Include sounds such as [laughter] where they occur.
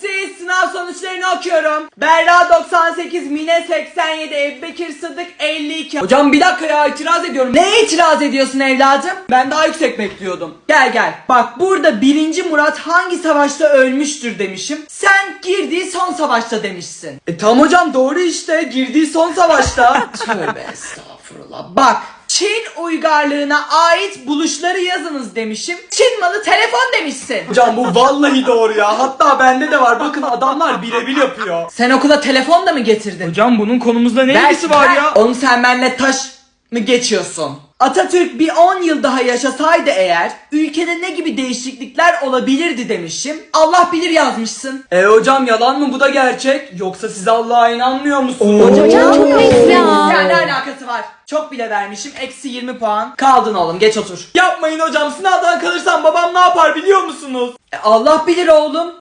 Siz sınav sonuçlarını okuyorum. Berra 98, Mine 87, Ebubekir Sıddık 52. Hocam bir dakika ya itiraz ediyorum. Neye itiraz ediyorsun evladım? Ben daha yüksek bekliyordum. Gel gel. Bak burada birinci Murat hangi savaşta ölmüştür demişim. Sen girdiği son savaşta demişsin. E tam hocam doğru işte. Girdiği son savaşta. [laughs] Tövbe estağfurullah. Bak Çin uygarlığına ait buluşları yazınız demişim. Çin malı telefon demişsin. Hocam bu vallahi doğru ya. Hatta bende de var. Bakın adamlar birebir yapıyor. Sen okula telefon da mı getirdin? Hocam bunun konumuzda ne ilgisi var ya? Oğlum sen benimle taş mı geçiyorsun? Atatürk bir 10 yıl daha yaşasaydı eğer ülkede ne gibi değişiklikler olabilirdi demişim. Allah bilir yazmışsın. E hocam yalan mı bu da gerçek? Yoksa siz Allah'a inanmıyor musunuz? Hocam çok ya. Ya ne alakası var? Çok bile vermişim. Eksi 20 puan. Kaldın oğlum geç otur. Yapmayın hocam sınavdan kalırsam babam ne yapar biliyor musunuz? E, Allah bilir oğlum.